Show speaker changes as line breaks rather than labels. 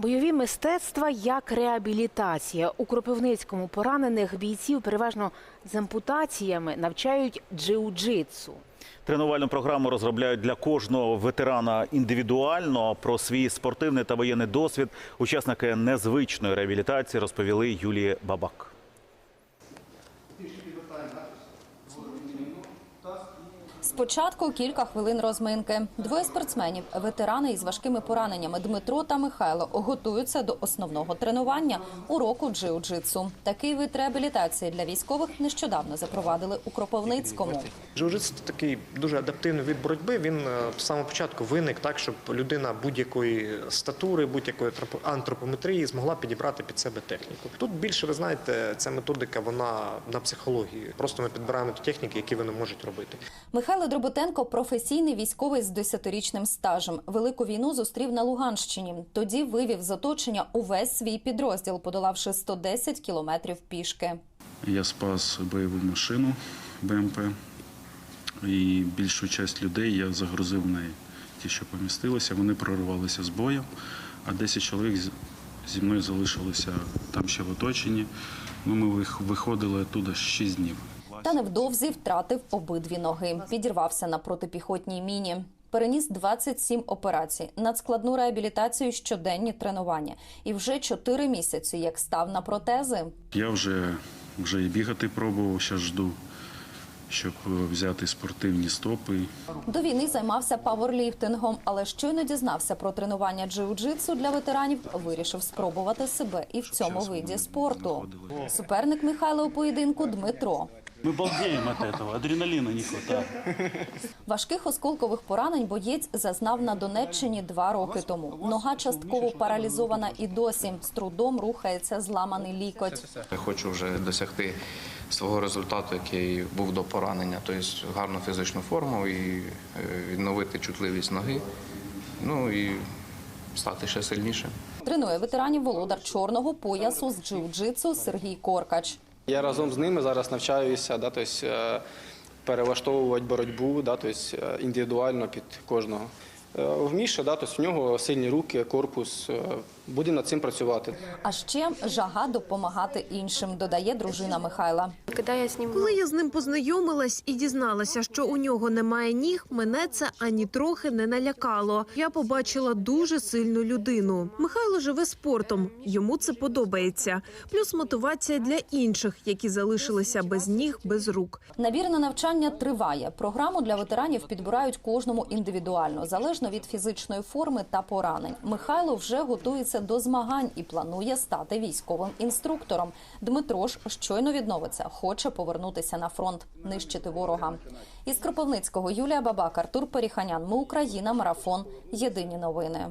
Бойові мистецтва як реабілітація. У Кропивницькому поранених бійців переважно з ампутаціями навчають джиу-джитсу.
Тренувальну програму розробляють для кожного ветерана індивідуально. Про свій спортивний та воєнний досвід учасники незвичної реабілітації розповіли Юлії Бабак.
Спочатку кілька хвилин розминки. Двоє спортсменів, ветерани із важкими пораненнями Дмитро та Михайло, готуються до основного тренування уроку джиу-джитсу. Такий вид реабілітації для військових нещодавно запровадили у Кропивницькому.
Джиу-джитсу – такий дуже адаптивний від боротьби. Він е, з самого початку виник так, щоб людина будь-якої статури, будь-якої антропо- антропометрії змогла підібрати під себе техніку. Тут більше ви знаєте, ця методика вона на психології. Просто ми підбираємо ті техніки, які вони можуть робити.
Михайло Дроботенко професійний військовий з 10-річним стажем. Велику війну зустрів на Луганщині. Тоді вивів з оточення увесь свій підрозділ, подолавши 110 кілометрів пішки.
Я спас бойову машину БМП, і більшу часть людей я загрузив в неї. Ті, що помістилися, вони прорвалися з бою, а 10 чоловік зі мною залишилися там ще в оточенні. Ну, ми виходили оттуда 6 днів.
Та невдовзі втратив обидві ноги. Підірвався на протипіхотній міні. Переніс 27 операцій, надскладну реабілітацію, щоденні тренування. І вже 4 місяці, як став на протези.
Я вже, вже і бігати пробував, зараз жду, щоб е, взяти спортивні стопи.
До війни займався пауерліфтингом, але щойно дізнався про тренування джиу-джитсу для ветеранів, вирішив спробувати себе і в цьому виді спорту. Суперник Михайла у поєдинку Дмитро.
Мы балдеем от этого, адреналина не хватает.
Важких осколкових поранень боєць зазнав на Донеччині два роки тому. Нога частково паралізована і досі з трудом рухається зламаний лікоть.
Я хочу вже досягти свого результату, який був до поранення, тобто гарну фізичну форму і е, відновити чутливість ноги, ну і стати ще сильнішим.
Тренує ветеранів володар чорного поясу з джиу-джитсу Сергій Коркач.
Я разом з ними зараз навчаюся, да, тобто, перелаштовувати боротьбу, да, тобто, індивідуально під кожного. Е, В Міші, да, тобто, в нього сильні руки, корпус. Будемо над цим працювати.
А ще жага допомагати іншим, додає дружина Михайла.
Коли я з ним познайомилась і дізналася, що у нього немає ніг, мене це ані трохи не налякало. Я побачила дуже сильну людину. Михайло живе спортом, йому це подобається. Плюс мотивація для інших, які залишилися без ніг, без рук.
Набір на навчання триває. Програму для ветеранів підбирають кожному індивідуально, залежно від фізичної форми та поранень. Михайло вже готується до змагань і планує стати військовим інструктором. Дмитро ж щойно відновиться, хоче повернутися на фронт, нищити ворога. Із Кропивницького Юлія Бабак, Артур Періханян. Ми Україна. Марафон. Єдині новини.